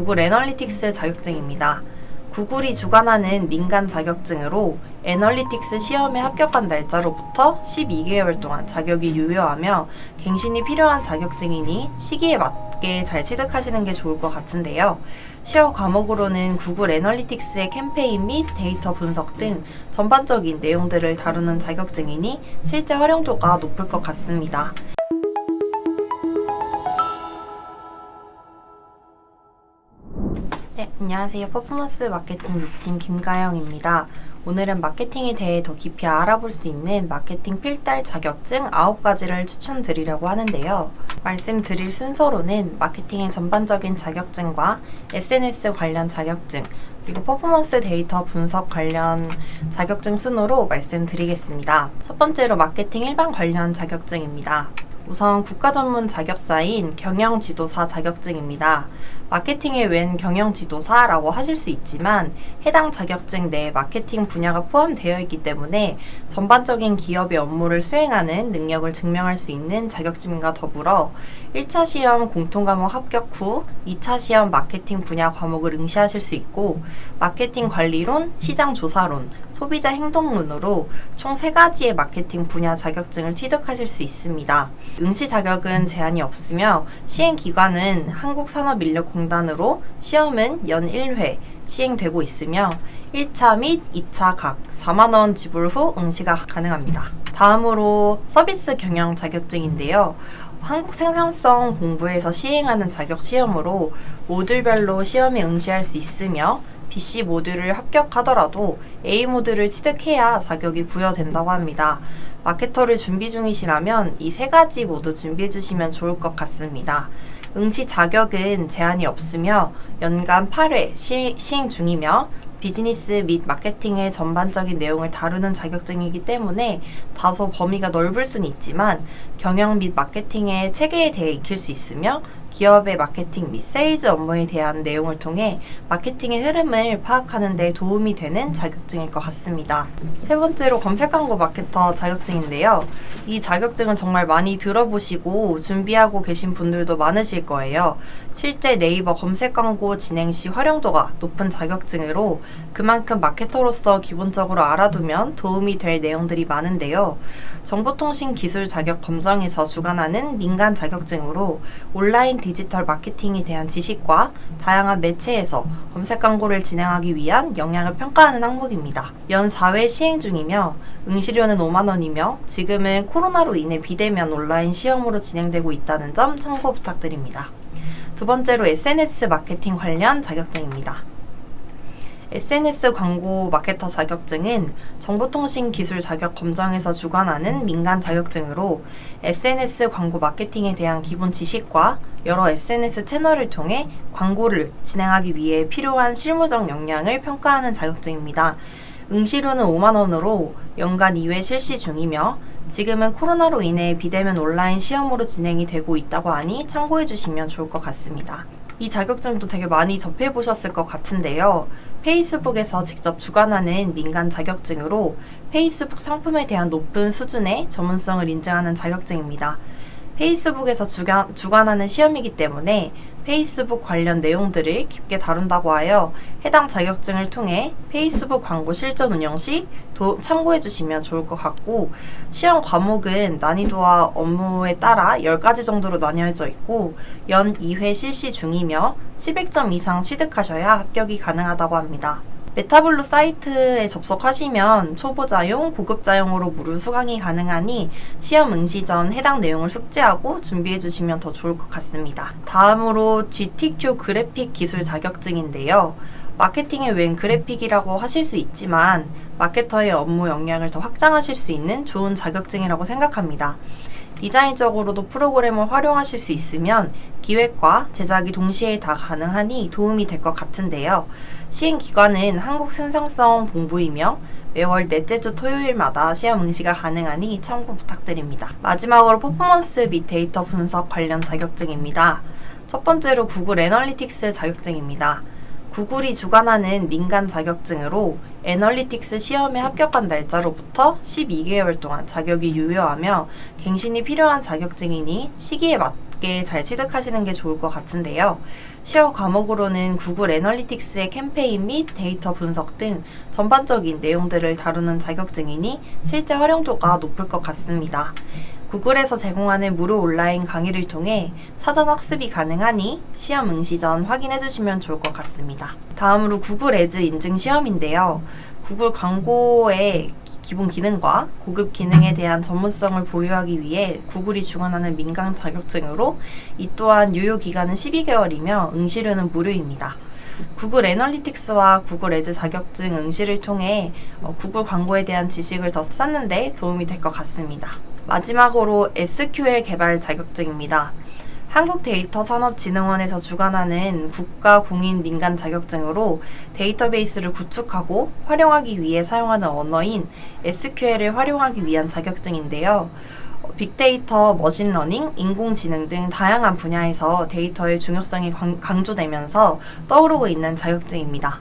구글 애널리틱스 자격증입니다. 구글이 주관하는 민간 자격증으로 애널리틱스 시험에 합격한 날짜로부터 12개월 동안 자격이 유효하며 갱신이 필요한 자격증이니 시기에 맞게 잘 취득하시는 게 좋을 것 같은데요. 시험 과목으로는 구글 애널리틱스의 캠페인 및 데이터 분석 등 전반적인 내용들을 다루는 자격증이니 실제 활용도가 높을 것 같습니다. 안녕하세요. 퍼포먼스 마케팅 6팀 김가영입니다. 오늘은 마케팅에 대해 더 깊이 알아볼 수 있는 마케팅 필달 자격증 9가지를 추천드리려고 하는데요. 말씀드릴 순서로는 마케팅의 전반적인 자격증과 SNS 관련 자격증, 그리고 퍼포먼스 데이터 분석 관련 자격증 순으로 말씀드리겠습니다. 첫 번째로 마케팅 일반 관련 자격증입니다. 우선 국가 전문 자격사인 경영 지도사 자격증입니다. 마케팅에 웬 경영 지도사라고 하실 수 있지만 해당 자격증 내에 마케팅 분야가 포함되어 있기 때문에 전반적인 기업의 업무를 수행하는 능력을 증명할 수 있는 자격증과 더불어 1차 시험 공통 과목 합격 후 2차 시험 마케팅 분야 과목을 응시하실 수 있고 마케팅 관리론, 시장 조사론, 소비자 행동론으로 총 세 가지의 마케팅 분야 자격증을 취득하실 수 있습니다. 응시 자격은 제한이 없으며 시행 기관은 한국산업인력공단 으로 시험은 연 1회 시행되고 있으며 1차 및 2차 각 4만 원 지불 후 응시가 가능합니다. 다음으로 서비스 경영 자격증인데요. 한국 생산성 본부에서 시행하는 자격 시험으로 모듈별로 시험에 응시할 수 있으며 BC 모듈을 합격하더라도 A 모듈을 취득해야 자격이 부여된다고 합니다. 마케터를 준비 중이시라면 이 세 가지 모두 준비해 주시면 좋을 것 같습니다. 응시 자격은 제한이 없으며 연간 8회 시, 시행 중이며 비즈니스 및 마케팅의 전반적인 내용을 다루는 자격증이기 때문에 다소 범위가 넓을 수는 있지만 경영 및 마케팅의 체계에 대해 익힐 수 있으며 기업의 마케팅 및 세일즈 업무에 대한 내용을 통해 마케팅의 흐름을 파악하는 데 도움이 되는 자격증일 것 같습니다. 세 번째로 검색 광고 마케터 자격증인데요. 이 자격증은 정말 많이 들어보시고 준비하고 계신 분들도 많으실 거예요. 실제 네이버 검색 광고 진행 시 활용도가 높은 자격증으로 그만큼 마케터로서 기본적으로 알아두면 도움이 될 내용들이 많은데요. 정보통신 기술 자격 검정에서 주관하는 민간 자격증으로 온라인 디 지털 마케팅에 대한 지식과 다양한 매체에서 검색 광고를 진행하기 위한 역량을 평가하는 항목입니다. 연 4회 시행 중이며 응시료는 5만 원이며 지금은 코로나로 인해 비대면 온라인 시험으로 진행되고 있다는 점 참고 부탁드립니다. 두 번째로 SNS 마케팅 관련 자격증입니다. SNS 광고 마케터 자격증은 정보통신 기술 자격 검정에서 주관하는 민간 자격증으로 SNS 광고 마케팅에 대한 기본 지식과 여러 SNS 채널을 통해 광고를 진행하기 위해 필요한 실무적 역량을 평가하는 자격증입니다. 응시료는 5만 원으로 연간 2회 실시 중이며 지금은 코로나로 인해 비대면 온라인 시험으로 진행이 되고 있다고 하니 참고해 주시면 좋을 것 같습니다. 이 자격증도 되게 많이 접해 보셨을 것 같은데요. 페이스북에서 직접 주관하는 민간 자격증으로 페이스북 상품에 대한 높은 수준의 전문성을 인증하는 자격증입니다. 페이스북에서 주관, 주관하는 시험이기 때문에 페이스북 관련 내용들을 깊게 다룬다고 하여 해당 자격증을 통해 페이스북 광고 실전 운영 시 도, 참고해 주시면 좋을 것 같고 시험 과목은 난이도와 업무에 따라 10가지 정도로 나뉘어져 있고 연 2회 실시 중이며 700점 이상 취득하셔야 합격이 가능하다고 합니다. 메타블루 사이트에 접속하시면 초보자용, 고급자용으로 무료 수강이 가능하니 시험 응시 전 해당 내용을 숙지하고 준비해 주시면 더 좋을 것 같습니다. 다음으로 GTQ 그래픽 기술 자격증인데요. 마케팅의 웬 그래픽이라고 하실 수 있지만 마케터의 업무 역량을 더 확장하실 수 있는 좋은 자격증이라고 생각합니다. 디자인적으로도 프로그램을 활용하실 수 있으면 기획과 제작이 동시에 다 가능하니 도움이 될 것 같은데요. 시행 기관은 한국 생산성 본부이며 매월 넷째 주 토요일마다 시험 응시가 가능하니 참고 부탁드립니다. 마지막으로 퍼포먼스 및 데이터 분석 관련 자격증입니다. 첫 번째로 구글 애널리틱스 자격증입니다. 구글이 주관하는 민간 자격증으로 애널리틱스 시험에 합격한 날짜로부터 12개월 동안 자격이 유효하며 갱신이 필요한 자격증이니 시기에 맞게 잘 취득하시는 게 좋을 것 같은데요. 시험 과목으로는 구글 애널리틱스의 캠페인 및 데이터 분석 등 전반적인 내용들을 다루는 자격증이니 실제 활용도가 높을 것 같습니다. 구글에서 제공하는 무료 온라인 강의를 통해 사전 학습이 가능하니 시험 응시 전 확인해 주시면 좋을 것 같습니다. 다음으로 구글 애즈 인증 시험인데요. 구글 광고의 기- 기본 기능과 고급 기능에 대한 전문성을 보유하기 위해 구글이 주관하는 민간 자격증으로 이 또한 유효 기간은 12개월이며 응시료는 무료입니다. 구글 애널리틱스와 구글 애즈 자격증 응시를 통해 어, 구글 광고에 대한 지식을 더 쌓는 데 도움이 될 것 같습니다. 마지막으로 SQL 개발 자격증입니다. 한국데이터산업진흥원에서 주관하는 국가 공인 민간 자격증으로 데이터베이스를 구축하고 활용하기 위해 사용하는 언어인 SQL을 활용하기 위한 자격증인데요. 어, 빅데이터, 머신러닝, 인공지능 등 다양한 분야에서 데이터의 중요성이 강- 강조되면서 떠오르고 있는 자격증입니다.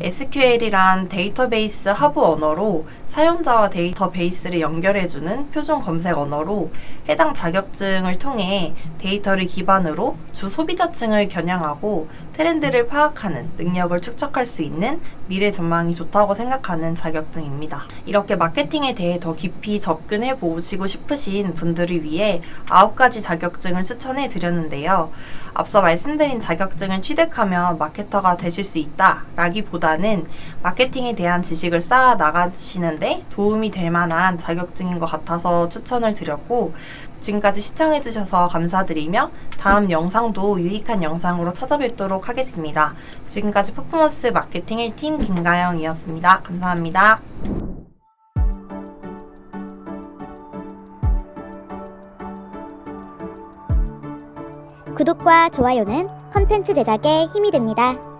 SQL이란 데이터베이스 하부 언어로 사용자와 데이터베이스를 연결해주는 표준 검색 언어로 해당 자격증을 통해 데이터를 기반으로 주 소비자층을 겨냥하고 트렌드를 파악하는 능력을 축적할 수 있는 미래 전망이 좋다고 생각하는 자격증입니다. 이렇게 마케팅에 대해 더 깊이 접근해 보시고 싶으신 분들을 위해 9가지 자격증을 추천해 드렸는데요. 앞서 말씀드린 자격증을 취득하면 마케터가 되실 수 있다 라기 보다는 마케팅에 대한 지식을 쌓아 나가시는데 도움이 될 만한 자격증인 것 같아서 추천을 드렸고 지금까지 시청해주셔서 감사드리며 다음 영상도 유익한 영상으로 찾아뵙도록 하겠습니다. 지금까지 퍼포먼스 마케팅 1팀 김가영이었습니다. 감사합니다. 구독과 좋아요는 컨텐츠 제작에 힘이 됩니다.